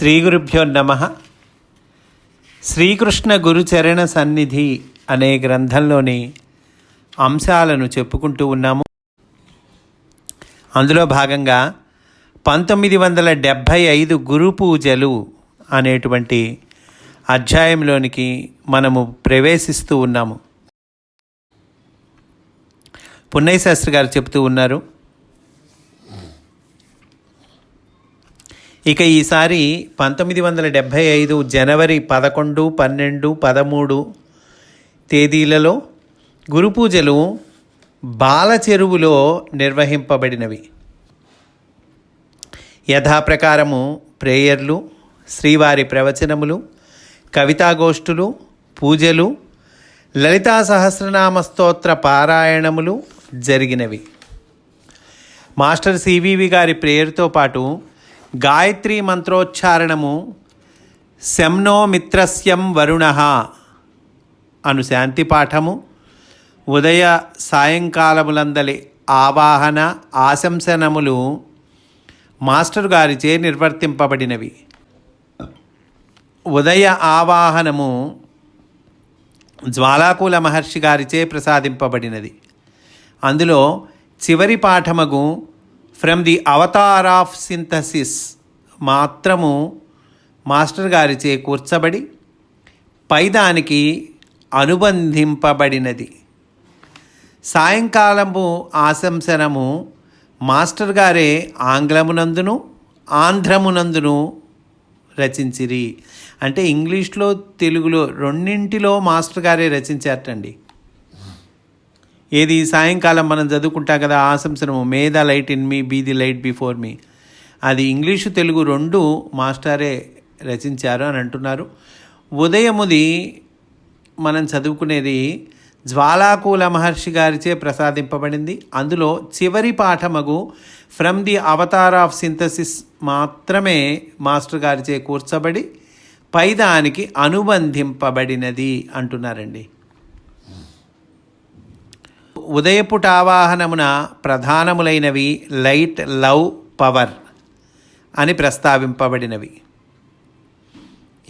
శ్రీ గురుభ్యో నమ. శ్రీకృష్ణ గురుచరణ సన్నిధి అనే గ్రంథంలోని అంశాలను చెప్పుకుంటూ ఉన్నాము. అందులో భాగంగా పంతొమ్మిది వందల డెబ్భై ఐదు గురు పూజలు అనేటువంటి అధ్యాయంలోనికి మనము ప్రవేశిస్తూ ఉన్నాము. పున్నయ్య శాస్త్రి గారు చెప్తూ ఉన్నారు ఇక ఈసారి పంతొమ్మిది వందల డెబ్భై ఐదు జనవరి పదకొండు పన్నెండు పదమూడు తేదీలలో గురు పూజలు బాల చెరువులో నిర్వహింపబడినవి. యథాప్రకారము ప్రేయర్లు శ్రీవారి ప్రవచనములు కవితాగోష్ఠులు పూజలు లలితా సహస్రనామ స్తోత్ర పారాయణములు జరిగినవి. మాస్టర్ సివివి గారి ప్రేయర్తో పాటు గాయత్రి మంత్రోచ్చారణము శంనో మిత్రస్యం వరుణ అను శాంతి పాఠము ఉదయ సాయంకాలములందలి ఆవాహన ఆశంసనములు మాస్టర్ గారిచే నిర్వర్తింపబడినవి. ఉదయ ఆవాహనము జ్వాలాకుల మహర్షి గారిచే ప్రసాదింపబడినది. అందులో చివరి పాఠమగు from the avatar of synthesis మాత్రము మాస్టర్ గారిచే కూర్చబడి పైదానికి అనుబంధింపబడినది. సాయంకాలము ఆశంసనము మాస్టర్ గారే ఆంగ్లమునందును ఆంధ్రమునందును రచించిరి. అంటే ఇంగ్లీష్లో తెలుగులో రెండింటిలో మాస్టర్ గారే రచించారటండి. ఏది సాయంకాలం మనం చదువుకుంటాం కదా ఆశంసనము may the light in me be the light before me. అది ఇంగ్లీషు తెలుగు రెండు మాస్టారే రచించారు అని అంటున్నారు. ఉదయముది మనం చదువుకునేది జ్వాలాకూల మహర్షి గారిచే ప్రసాదింపబడింది. అందులో చివరి పాఠమగు from the avatar of synthesis మాత్రమే మాస్టర్ గారిచే కూర్చబడి పైదానికి అనుబంధింపబడినది అంటున్నారండి. ఉదయపుట ఆవాహనమున ప్రధానములైనవి లైట్ లవ్ పవర్ అని ప్రస్తావింపబడినవి.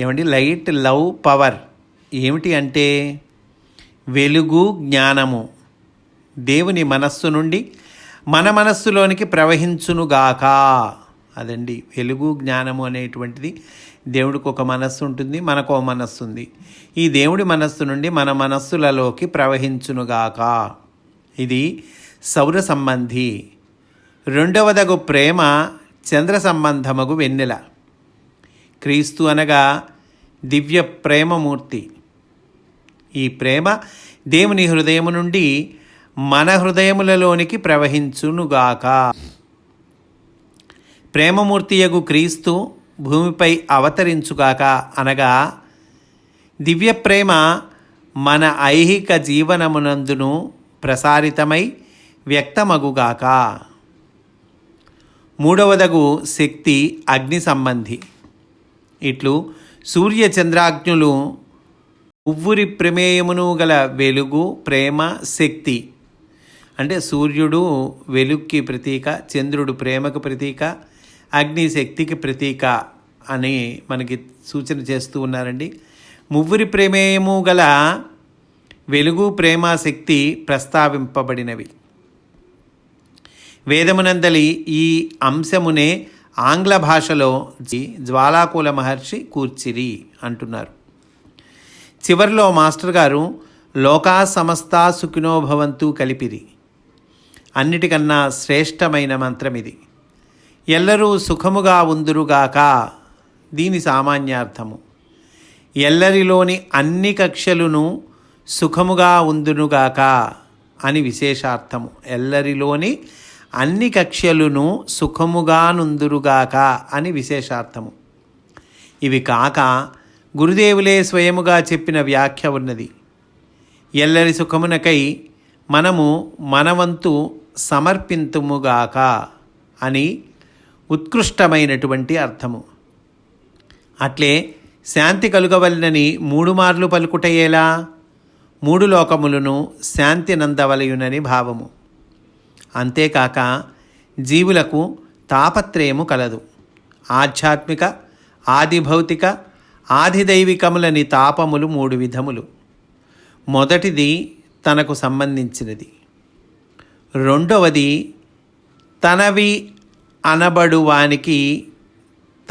ఏమండి? లైట్ లవ్ పవర్ ఏమిటి అంటే వెలుగు జ్ఞానము. దేవుని మనస్సు నుండి మన మనస్సులోనికి ప్రవహించునుగాక. అదండి. వెలుగు జ్ఞానము అనేటువంటిది దేవుడికి ఒక మనస్సు ఉంటుంది మనకు ఒక మనస్సు ఉంది. ఈ దేవుడి మనస్సు నుండి మన మనస్సులలోకి ప్రవహించునుగాక. ఇది సౌర సంబంధి రెండవదగు ప్రేమ చంద్ర సంబంధమగు వెన్నెల. క్రీస్తు అనగా దివ్య ప్రేమమూర్తి ఈ ప్రేమ దేవుని హృదయము నుండి మన హృదయములలోనికి ప్రవహించునుగాక. ప్రేమమూర్తియగు క్రీస్తు భూమిపై అవతరించుగాక అనగా దివ్య ప్రేమ మన ఐహిక జీవనమునందును ప్రసారితమై వ్యక్తమగుగాక. మూడవదగు శక్తి అగ్ని సంబంధి. ఇట్లు సూర్య చంద్రాగ్నులు ఉవ్వురి ప్రమేయమును గల వెలుగు ప్రేమ శక్తి. అంటే సూర్యుడు వెలుక్కి ప్రతీక చంద్రుడు ప్రేమకు ప్రతీక అగ్ని శక్తికి ప్రతీక అని మనకి సూచన చేస్తూ ఉన్నారండి. మువ్వురి ప్రమేయము గల వెలుగు ప్రేమ శక్తి ప్రస్తావింపబడినవి. వేదమునందలి ఈ అంశమునే ఆంగ్ల భాషలో జ్వాలాకుల మహర్షి కూర్చిరి అంటున్నారు. చివరిలో మాస్టర్ గారు లోకా సమస్త సుఖినోభవంతు కలిపిరి. అన్నిటికన్నా శ్రేష్టమైన మంత్రం ఇది ఎల్లరూ సుఖముగా ఉందురుగాక దీని సామాన్యార్థము. ఎల్లరిలోని అన్ని కక్షలును సుఖముగా ఉందునుగాక అని విశేషార్థము. ఎల్లరిలోని అన్ని కక్ష్యలును సుఖముగా నుందురుగాక అని విశేషార్థము. ఇవి కాక గురుదేవులే స్వయముగా చెప్పిన వ్యాఖ్య ఉన్నది. ఎల్లరి సుఖమునకై మనము మనవంతు సమర్పింతుముగాక అని ఉత్కృష్టమైనటువంటి అర్థము. అట్లే శాంతి కలుగవలనని మూడు మార్లు పలుకుటయేలా మూడు లోకములను శాంతి నందవలయునని భావము. అంతేకాక జీవులకు తాపత్రయము కలదు. ఆధ్యాత్మిక ఆదిభౌతిక ఆదిదైవికములని తాపములు మూడు విధములు. మొదటిది తనకు సంబంధించినది. రెండవది తనవి అనబడు వానికి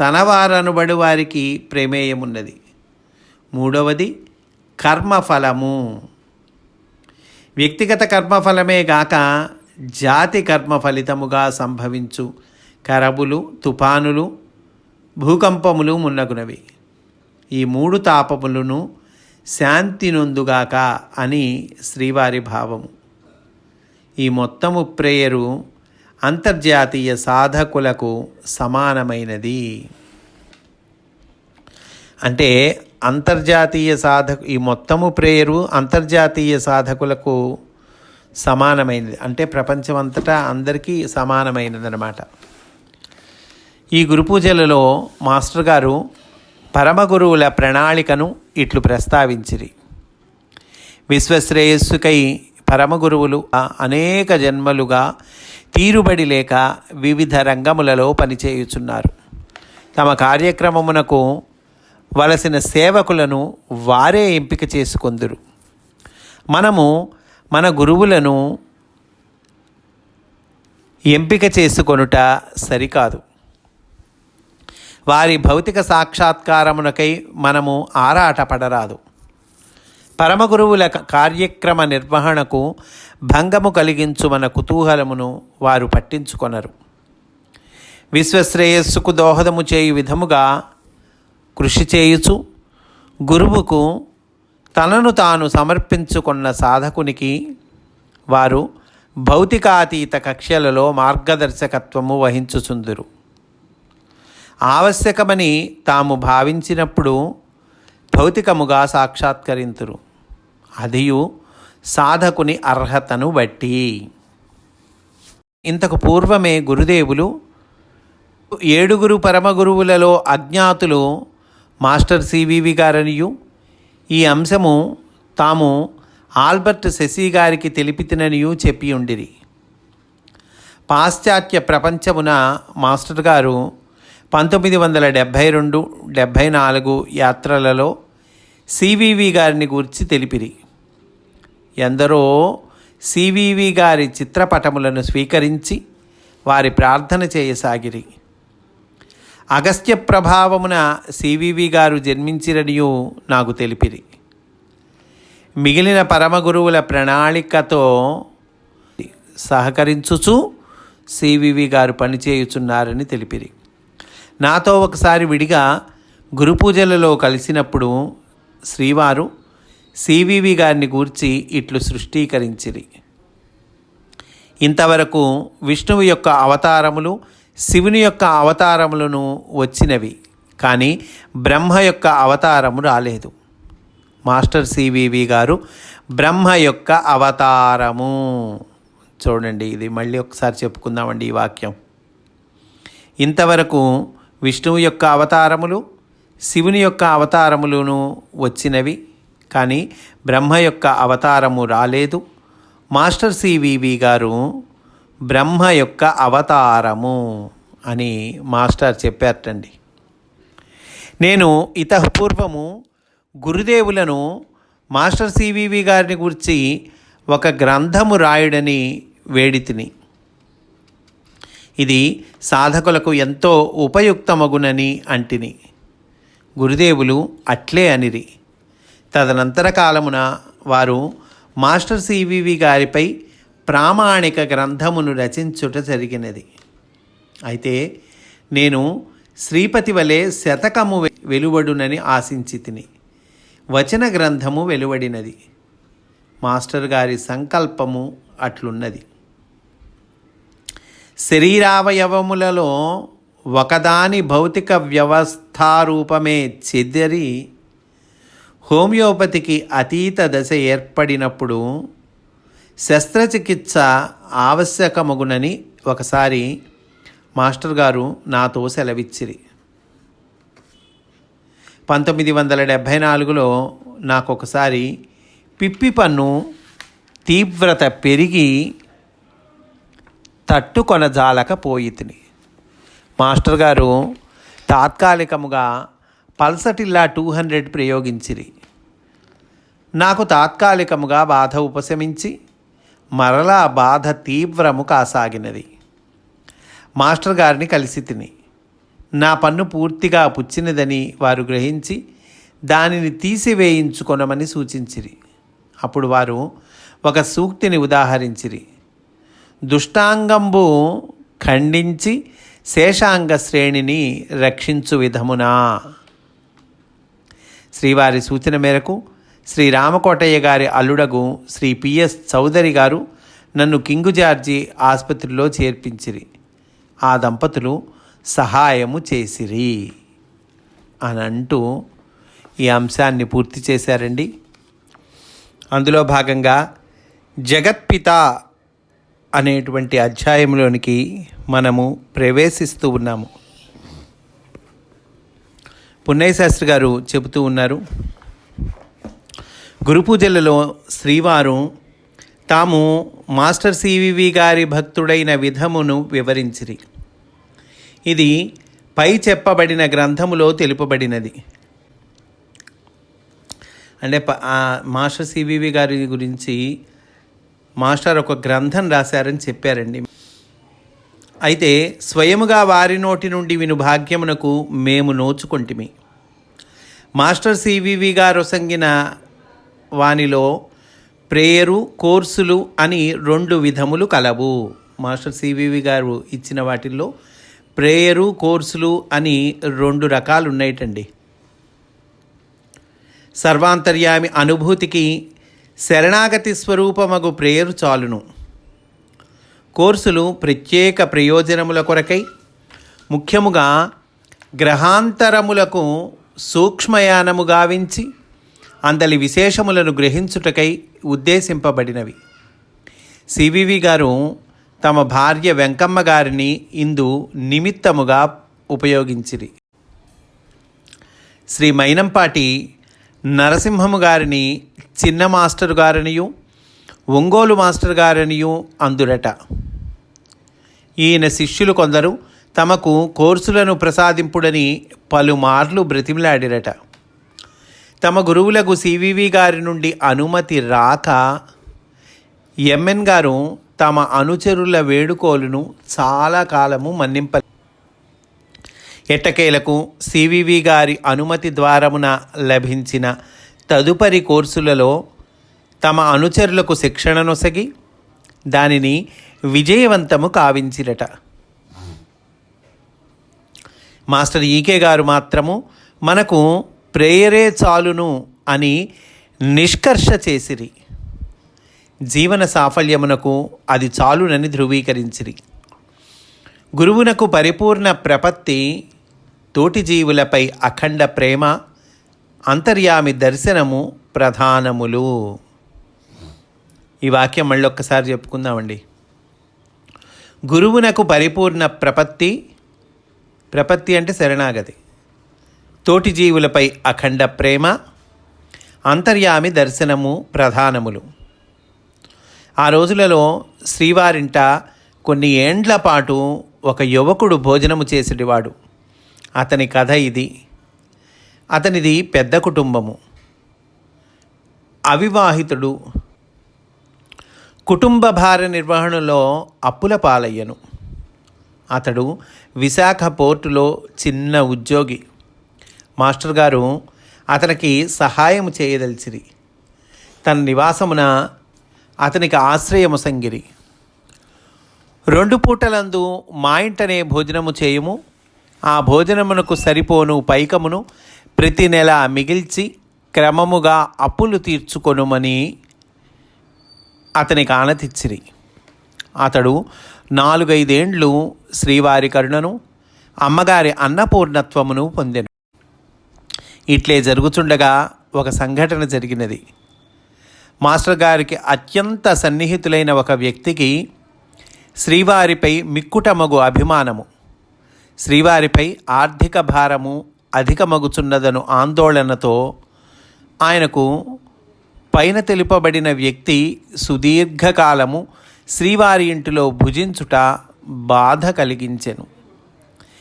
తనవారనబడు వారికి ప్రమేయమున్నది. మూడవది కర్మఫలము. వ్యక్తిగత కర్మఫలమే గాక జాతి కర్మ ఫలితముగా సంభవించు కరబులు తుఫానులు భూకంపములు మున్నగునవి. ఈ మూడు తాపములను శాంతి నొందుగాక అని శ్రీవారి భావము. ఈ మొత్తము ప్రేయరు అంతర్జాతీయ సాధకులకు సమానమైనది. అంటే అంతర్జాతీయ సాధకు ఈ మొత్తము ప్రేయరు అంతర్జాతీయ సాధకులకు సమానమైనది. అంటే ప్రపంచమంతటా అందరికీ సమానమైనది అనమాట ఈ గురు పూజలలో మాస్టర్ గారు పరమ గురువుల ప్రణాళికను ఇట్లు ప్రస్తావించిరి. విశ్వశ్రేయస్సుకై పరమ గురువులు అనేక జన్మలుగా తీరుబడి లేక వివిధ రంగములలో పనిచేయుచున్నారు. తమ కార్యక్రమమునకు వలసిన సేవకులను వారే ఎంపిక చేసుకొందురు. మనము మన గురువులను ఎంపిక చేసుకొనుట సరికాదు. వారి భౌతిక సాక్షాత్కారమునకై మనము ఆరాటపడరాదు. పరమగురువుల కార్యక్రమ నిర్వహణకు భంగము కలిగించు మన కుతూహలమును వారు పట్టించుకొనరు. విశ్వశ్రేయస్సుకు దోహదము చేయు విధముగా కృషి చేయుచు గురువుకు తనను తాను సమర్పించుకున్న సాధకునికి వారు భౌతికాతీత కక్ష్యలలో మార్గదర్శకత్వము వహించుచుందురు. ఆవశ్యకమని తాము భావించినప్పుడు భౌతికముగా సాక్షాత్కరింతురు. అదియు సాధకుని అర్హతను బట్టి. ఇంతకు పూర్వమే గురుదేవులు ఏడుగురు పరమగురువులలో అజ్ఞాతులు మాస్టర్ సివివి గారనియు. ఈ అంశము తాము ఆల్బర్ట్ శశి గారికి తెలిపితిననియు చెప్పి ఉండిరి పాశ్చాత్య ప్రపంచమున మాస్టర్ గారు పంతొమ్మిది వందల డెబ్భై రెండు డెబ్భై నాలుగు యాత్రలలో సివివి గారిని గురించి తెలిపిరి. ఎందరో సివివి గారి చిత్రపటములను స్వీకరించి వారి ప్రార్థన చేయసాగిరి. అగస్త్య ప్రభావమున సివివి గారు జన్మించిరనియు నాకు తెలిపిరి. మిగిలిన పరమగురువుల ప్రణాళికతో సహకరించుచు సివివి గారు పనిచేయుచున్నారని తెలిపిరి. నాతో ఒకసారి విడిగా గురుపూజలలో కలిసినప్పుడు శ్రీవారు సివివి గారిని గూర్చి ఇట్లు సృష్టీకరించిరి. ఇంతవరకు విష్ణువు యొక్క అవతారములు శివుని యొక్క అవతారములను వచ్చినవి కానీ బ్రహ్మ యొక్క అవతారము రాలేదు. మాస్టర్ సివివి గారు బ్రహ్మ యొక్క అవతారము. చూడండి ఇది మళ్ళీ ఒకసారి చెప్పుకుందామండి ఈ వాక్యం. ఇంతవరకు విష్ణువు యొక్క అవతారములు శివుని యొక్క అవతారములను వచ్చినవి కానీ బ్రహ్మ యొక్క అవతారము రాలేదు. మాస్టర్ సివివి గారు బ్రహ్మ యొక్క అవతారము. అని మాస్టర్ చెప్పారటండి. నేను ఇతపూర్వము గురుదేవులను మాస్టర్ సివివి గారిని గురించి ఒక గ్రంథము రాయుడని వేడితిని ఇది సాధకులకు ఎంతో ఉపయుక్తమగునని అంటిని. గురుదేవులు అట్లే అనిరి. తదనంతర కాలమున వారు మాస్టర్ సివివి గారిపై ప్రామాణిక గ్రంథమును రచించుట జరిగినది. అయితే నేను శ్రీపతి వలె శతకము వెలువడునని ఆశించి తిని వచన గ్రంథము వెలువడినది మాస్టర్ గారి సంకల్పము అట్లున్నది. శరీరావయవములలో ఒకదాని భౌతిక వ్యవస్థారూపమే చెదరి హోమియోపతికి అతీత దశ ఏర్పడినప్పుడు శస్త్రచికిత్స ఆవశ్యకమగునని ఒకసారి మాస్టర్ గారు నాతో సెలవిచ్చిరి. పంతొమ్మిది వందల డెబ్భై నాలుగులో నాకు ఒకసారి పిప్పి పన్ను తీవ్రత పెరిగి తట్టుకొనజాలకపోయితిని మాస్టర్ గారు తాత్కాలికముగా పల్సటిల్లా టూ హండ్రెడ్ ప్రయోగించిరి. నాకు తాత్కాలికముగా బాధ ఉపశమించి మరలా బాధ తీవ్రము కాసాగినది. మాస్టర్ గారిని కలిసి తిని. నా పన్ను పూర్తిగా పుచ్చినదని వారు గ్రహించి దానిని తీసివేయించుకొనమని సూచించిరి. అప్పుడు వారు ఒక సూక్తిని ఉదాహరించిరి. దుష్టాంగంబు ఖండించి శేషాంగ శ్రేణిని రక్షించు విధమునా? శ్రీవారి సూచన మేరకు శ్రీ రామకోటయ్య గారి అల్లుడగు శ్రీ పిఎస్ చౌదరి గారు నన్ను కింగు జార్జి ఆసుపత్రిలో చేర్పించిరి. ఆ దంపతులు సహాయము చేసిరి అని అంటూ ఈ అంశాన్ని పూర్తి చేశారండి. అందులో భాగంగా జగత్పిత అనేటువంటి అధ్యాయంలోనికి మనము ప్రవేశిస్తూ ఉన్నాము. పున్నయ్య శాస్త్రి గారు చెబుతూ ఉన్నారు గురు పూజలలో శ్రీవారు తాము మాస్టర్ సివివి గారి భక్తుడైన విధమును వివరించిరి. ఇది పై చెప్పబడిన గ్రంథములో తెలుపబడినది. అంటే ప- మాస్టర్ సివివి గారి గురించి మాస్టర్ ఒక గ్రంథం రాశారని చెప్పారండి. అయితే స్వయముగా వారి నోటి నుండి విను భాగ్యమునకు మేము నోచుకొంటిమి. మాస్టర్ సివివి గారు సంగిన వానిలో ప్రేయరు కోర్సులు అని రెండు విధములు కలవు. మాస్టర్ సివివి గారు ఇచ్చిన వాటిల్లో ప్రేయరు కోర్సులు అని రెండు రకాలు ఉన్నాయటండి సర్వాంతర్యామి అనుభూతికి శరణాగతి స్వరూపమగు ప్రేయరు చాలును. కోర్సులు ప్రత్యేక ప్రయోజనముల కొరకై ముఖ్యముగా గ్రహాంతరములకు సూక్ష్మయానము గావించి అందలి విశేషములను గ్రహించుటకై ఉద్దేశింపబడినవి. సివివి గారు తమ భార్య వెంకమ్మ గారిని ఇందు నిమిత్తముగా ఉపయోగించిరి. శ్రీ మైనంపాటి నరసింహము గారిని చిన్న మాస్టర్ గారనియు ఒంగోలు మాస్టర్ గారనియు అందురట. ఈయన శిష్యులు కొందరు తమకు కోర్సులను ప్రసాదింపుడని పలుమార్లు బ్రతిమిలాడిరట. తమ గురువులకు సివివి గారి నుండి అనుమతి రాక ఎంఎన్ గారు తమ అనుచరుల వేడుకోలును చాలా కాలము మన్నింప ఎట్టకేలకు సివివి గారి అనుమతి ద్వారమున లభించిన తదుపరి కోర్సులలో తమ అనుచరులకు శిక్షణ నొసగి దానిని విజయవంతము కావించిరట. మాస్టర్ ఈకే గారు మాత్రము మనకు ప్రేయరే చాలును అని నిష్కర్ష చేసిరి. జీవన సాఫల్యమునకు అది చాలునని ధృవీకరించిరి. గురువునకు పరిపూర్ణ ప్రపత్తి తోటి జీవులపై అఖండ ప్రేమ అంతర్యామి దర్శనము ప్రధానములు. ఈ వాక్యం మళ్ళీ ఒక్కసారి చెప్పుకుందామండి. గురువునకు పరిపూర్ణ ప్రపత్తి ప్రపత్తి అంటే శరణాగతి. తోటి జీవులపై అఖండ ప్రేమ అంతర్యామి దర్శనము ప్రధానములు. ఆ రోజులలో శ్రీవారింట కొన్ని ఏండ్ల పాటు ఒక యువకుడు భోజనము చేసేటివాడు. అతని కథ ఇది. అతనిది పెద్ద కుటుంబము. అవివాహితుడు. కుటుంబ భార నిర్వహణలో అప్పుల పాలయ్యను. అతడు విశాఖ పోర్టులో చిన్న ఉద్యోగి. మాస్టర్ గారు అతనికి సహాయం చేయదలిచిరి. తన నివాసమున అతనికి ఆశ్రయము సంగిరి. రెండు పూటలందు మా ఇంటనే భోజనము చేయుము. ఆ భోజనమునకు సరిపోను పైకమును ప్రతి నెల మిగిల్చి క్రమముగా అప్పులు తీర్చుకొనుమని అతనికి ఆనతిచ్చిరి. అతడు నాలుగైదేండ్లు శ్రీవారి కరుణను అమ్మగారి అన్నపూర్ణత్వమును పొందెను. ఇట్లే జరుగుచుండగా ఒక సంఘటన జరిగినది. మాస్టర్ గారికి అత్యంత సన్నిహితులైన ఒక వ్యక్తికి శ్రీవారిపై మిక్కుటమగు అభిమానము శ్రీవారిపై ఆర్థిక భారము అధికమగుచున్నదను ఆందోళనతో ఆయనకు పైన తెలుపబడిన వ్యక్తి సుదీర్ఘకాలము శ్రీవారి ఇంటిలో భుజించుట బాధ కలిగించెను.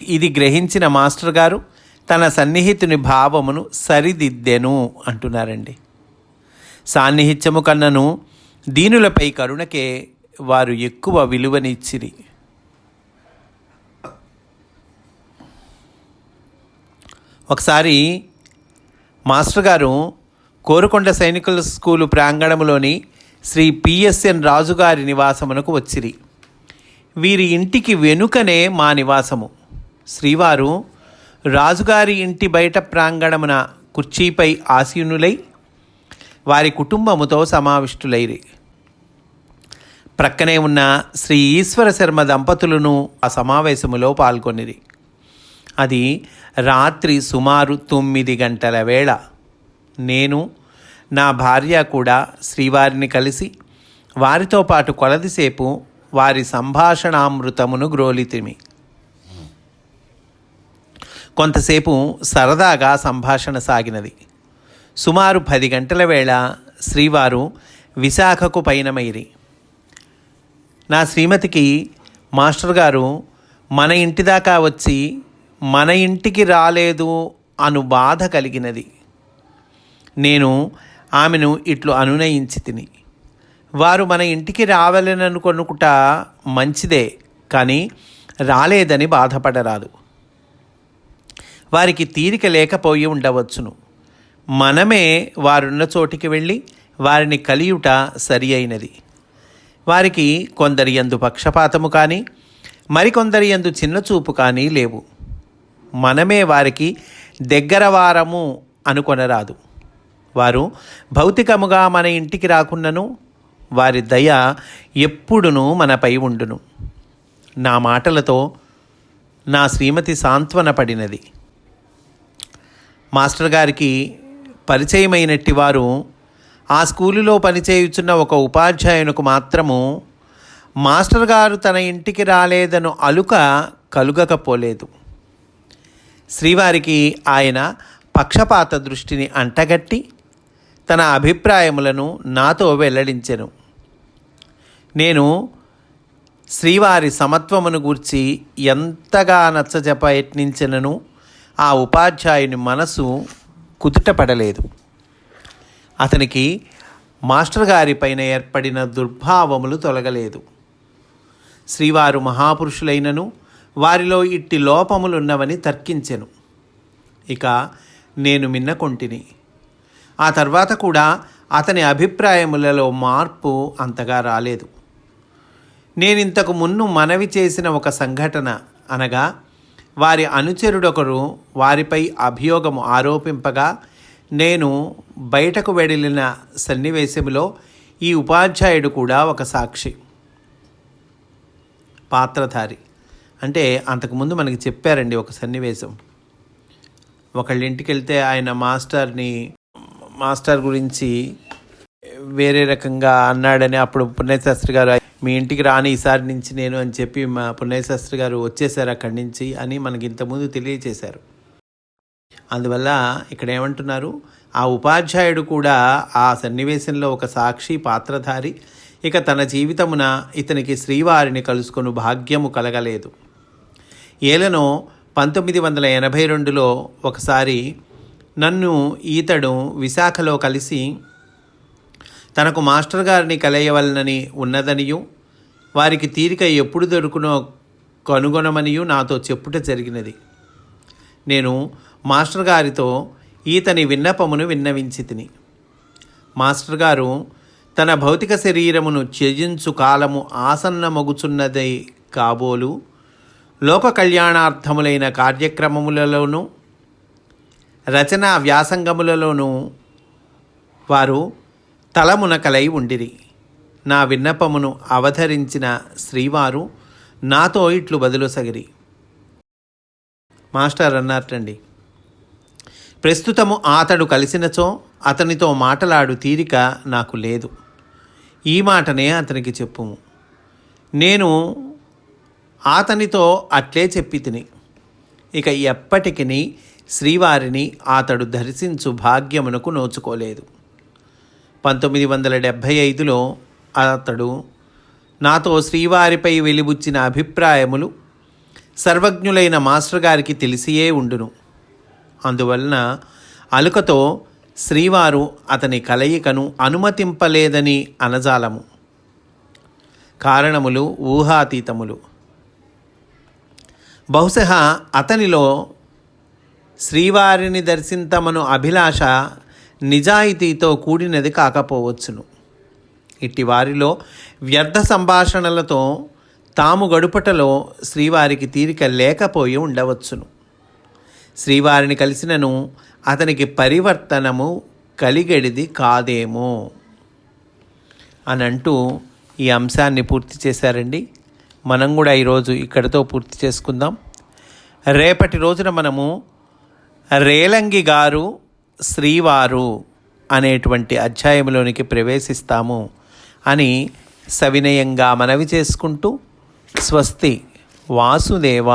ఇది గ్రహించిన మాస్టర్ గారు తన సన్నిహితుని భావమును సరిదిద్దెను అంటున్నారండి. సాన్నిహిత్యము కన్నను దీనులపై కరుణకే వారు ఎక్కువ విలువనిచ్చిరి. ఒకసారి మాస్టర్ గారు కోరుకొండ సైనికుల స్కూలు ప్రాంగణంలోని శ్రీ పిఎస్ఎన్ రాజుగారి నివాసమునకు వచ్చిరి. వీరి ఇంటికి వెనుకనే మా నివాసము. శ్రీవారు రాజుగారి ఇంటి బయట ప్రాంగణమున కుర్చీపై ఆసీనులై వారి కుటుంబముతో సమావిష్టులైరి. ప్రక్కనే ఉన్న శ్రీ ఈశ్వర శర్మ దంపతులను ఆ సమావేశములో పాల్గొనిరి. అది రాత్రి సుమారు తొమ్మిది గంటల వేళ. నేను నా భార్య కూడా శ్రీవారిని కలిసి వారితో పాటు కొలదిసేపు వారి సంభాషణామృతమును గ్రోలితిమి. కొంతసేపు సరదాగా సంభాషణ సాగినది. సుమారు పది గంటల వేళ శ్రీవారు విశాఖకు పయనమైరి నా శ్రీమతికి మాస్టర్ గారు మన ఇంటి దాకా వచ్చి మన ఇంటికి రాలేదు అను బాధ కలిగినది. నేను ఆమెను ఇట్లు అనునయించి తిని వారు మన ఇంటికి రావాలననుకొనుకుట మంచిదే కానీ రాలేదని బాధపడరాదు. వారికి తీరిక లేకపోయి ఉండవచ్చును. మనమే వారున్న చోటికి వెళ్ళి వారిని కలియుట సరి అయినది వారికి కొందరి యందు పక్షపాతము కానీ మరికొందరి యందు చిన్నచూపు కానీ లేవు. మనమే వారికి దగ్గరవారము అనుకొనరాదు. వారు భౌతికముగా మన ఇంటికి రాకున్నను వారి దయ ఎప్పుడునూ మనపై ఉండును. నా మాటలతో నా శ్రీమతి సాంత్వన పడినది. మాస్టర్ గారికి పరిచయమైనట్టి వారు ఆ స్కూలులో పనిచేయుచున్న ఒక ఉపాధ్యాయునికి మాత్రము మాస్టర్ గారు తన ఇంటికి రాలేదను అలుక కలుగకపోలేదు. శ్రీవారికి ఆయన పక్షపాత దృష్టిని అంటగట్టి తన అభిప్రాయములను నాతో వెల్లడించెను. నేను శ్రీవారి సమత్వమును గూర్చి ఎంతగా నచ్చజ ప్రయత్నించినను ఆ ఉపాధ్యాయుని మనసు కుదుటపడలేదు. అతనికి మాస్టర్ గారి పైన ఏర్పడిన దుర్భావములు తొలగలేదు. శ్రీవారు మహాపురుషులైనను వారిలో ఇట్టి లోపములున్నవని తర్కించెను. ఇక నేను మిన్నకొంటిని ఆ తర్వాత కూడా అతని అభిప్రాయములలో మార్పు అంతగా రాలేదు. నేను ఇంతకు మున్ను మనవి చేసిన ఒక సంఘటన అనగా వారి అనుచరుడొకరు వారిపై అభియోగము ఆరోపింపగా నేను బయటకు వెడిలిన సన్నివేశంలో ఈ ఉపాధ్యాయుడు కూడా ఒక సాక్షి. పాత్రధారి. అంటే అంతకుముందు మనకి చెప్పారండి ఒక సన్నివేశం. ఒకళ్ళ ఇంటికి వెళ్తే ఆయన మాస్టర్ని మాస్టర్ గురించి వేరే రకంగా అన్నాడని అప్పుడు పుణ్యశాస్త్రి గారు మీ ఇంటికి రాని ఈసారి నుంచి నేను అని చెప్పి మా పుణ్యశాస్త్రి గారు వచ్చేసారు అక్కడి నుంచి అని మనకి ఇంతకుముందు తెలియచేశారు. అందువల్ల ఇక్కడ ఏమంటున్నారు ఆ ఉపాధ్యాయుడు కూడా ఆ సన్నివేశంలో ఒక సాక్షి పాత్రధారి. ఇక తన జీవితమున ఇతనికి శ్రీవారిని కలుసుకొని భాగ్యము కలగలేదు. ఏలనో పంతొమ్మిది వందల ఎనభై రెండులో ఒకసారి నన్ను ఈతడు విశాఖలో కలిసి తనకు మాస్టర్ గారిని కలయవలనని ఉన్నదనియు వారికి తీరిక ఎప్పుడు దొరుకునో కనుగొనమనియు నాతో చెప్పుట జరిగినది. నేను మాస్టర్ గారితో ఈతని విన్నపమును విన్నవించి తిని. మాస్టర్ గారు తన భౌతిక శరీరమును త్యజించు కాలము ఆసన్నమగుచున్నదై కాబోలు లోక కళ్యాణార్థములైన కార్యక్రమములలోనూ రచనా వ్యాసంగములలోనూ వారు తలమునకలై ఉండిరి. నా విన్నపమును అవతరించిన శ్రీవారు నాతో ఇట్లు బదులుసగిరి మాస్టర్ అన్నారటండి ప్రస్తుతము అతడు కలిసినచో అతనితో మాటలాడు తీరిక నాకు లేదు. ఈ మాటనే అతనికి చెప్పుము. నేను అతనితో అట్లే చెప్పి తిని ఇక ఎప్పటికి శ్రీవారిని అతడు దర్శించు భాగ్యమునకు నోచుకోలేదు. పంతొమ్మిది వందల డెబ్భై ఐదులో అతడు నాతో శ్రీవారిపై వెలిబుచ్చిన అభిప్రాయములు సర్వజ్ఞులైన మాస్టర్ గారికి తెలిసియే ఉండును. అందువలన అలుకతో శ్రీవారు అతని కలయికను అనుమతింపలేదని అనజాలము. కారణములు ఊహాతీతములు. బహుశా అతనిలో శ్రీవారిని దర్శింతమను అభిలాష నిజాయితీతో కూడినది కాకపోవచ్చును. ఇట్టి వారిలో వ్యర్థ సంభాషణలతో తాము గడుపటలో శ్రీవారికి తీరిక లేకపోయి ఉండవచ్చును. శ్రీవారిని కలిసినను అతనికి పరివర్తనము కలిగడిది కాదేమో? అని అంటూ ఈ అంశాన్ని పూర్తి చేశారండి. మనం కూడా ఈరోజు ఇక్కడితో పూర్తి చేసుకుందాం. రేపటి రోజున మనము రేలంగి గారు శ్రీవారు అనేటువంటి అధ్యాయంలోనికి ప్రవేశిస్తాము అని సవినయంగా మనవి చేసుకుంటూ స్వస్తి వాసుదేవ.